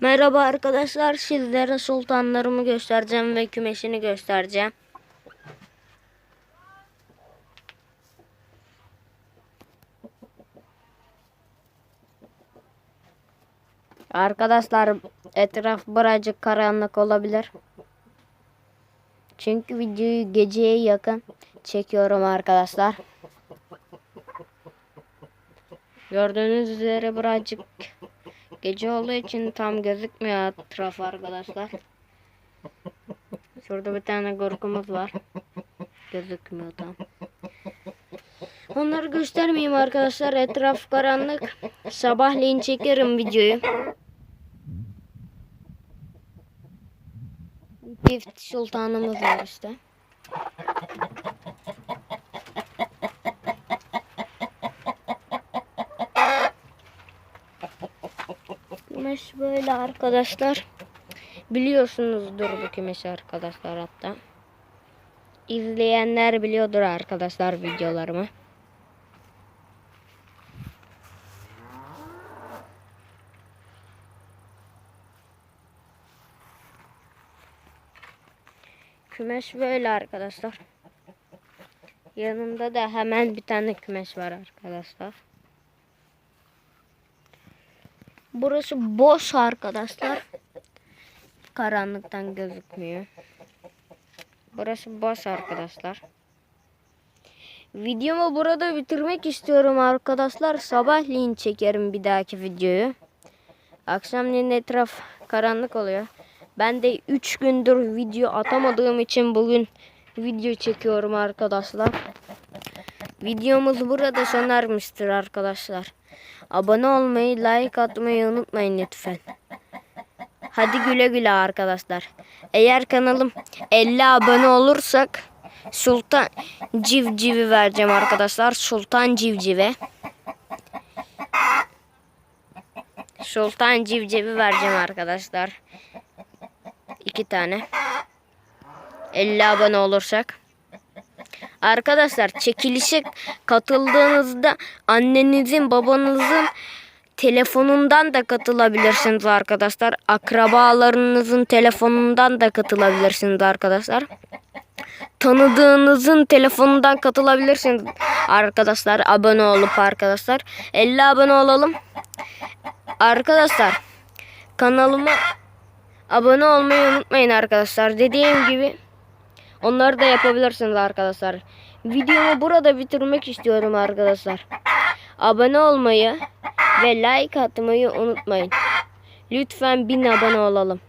Merhaba arkadaşlar. Sizlere sultanlarımı göstereceğim ve kümesini göstereceğim. Arkadaşlar etraf birazcık karanlık olabilir. Çünkü videoyu geceye yakın çekiyorum arkadaşlar. Gördüğünüz üzere birazcık gece olduğu için tam gözükmüyor etraf arkadaşlar. Şurada bir tane gurkumuz var. Gözükmüyor tam. Onları göstermeyeyim arkadaşlar. Etraf karanlık. Sabahleyin çekerim videoyu. Çift sultanımız var işte. Kümes böyle arkadaşlar. Biliyorsunuzdur bu kümesi arkadaşlar hatta. İzleyenler biliyordur arkadaşlar videolarımı. Kümes böyle arkadaşlar. Yanında da hemen bir tane kümes var arkadaşlar. Burası boş arkadaşlar. Karanlıktan gözükmüyor. Burası boş arkadaşlar. Videomu burada bitirmek istiyorum arkadaşlar. Sabahleyin çekerim bir dahaki videoyu. Akşamleyin etraf karanlık oluyor. Ben de 3 gündür video atamadığım için bugün video çekiyorum arkadaşlar. Videomuz burada sona arkadaşlar. Abone olmayı, like atmayı unutmayın lütfen. Hadi güle güle arkadaşlar. Eğer kanalım 50 abone olursak Sultan Civcivi vereceğim arkadaşlar. Sultan Civcivi. Sultan Civcivi vereceğim arkadaşlar. İki tane. 50 abone olursak. Arkadaşlar çekilişe katıldığınızda annenizin babanızın telefonundan da katılabilirsiniz arkadaşlar. Akrabalarınızın telefonundan da katılabilirsiniz arkadaşlar. Tanıdığınızın telefonundan katılabilirsiniz arkadaşlar. Abone olup arkadaşlar. 50 abone olalım. Arkadaşlar kanalıma abone olmayı unutmayın arkadaşlar. Dediğim gibi onları da yapabilirsiniz arkadaşlar. Videomu burada bitirmek istiyorum arkadaşlar. Abone olmayı ve like atmayı unutmayın. Lütfen bin abone olalım.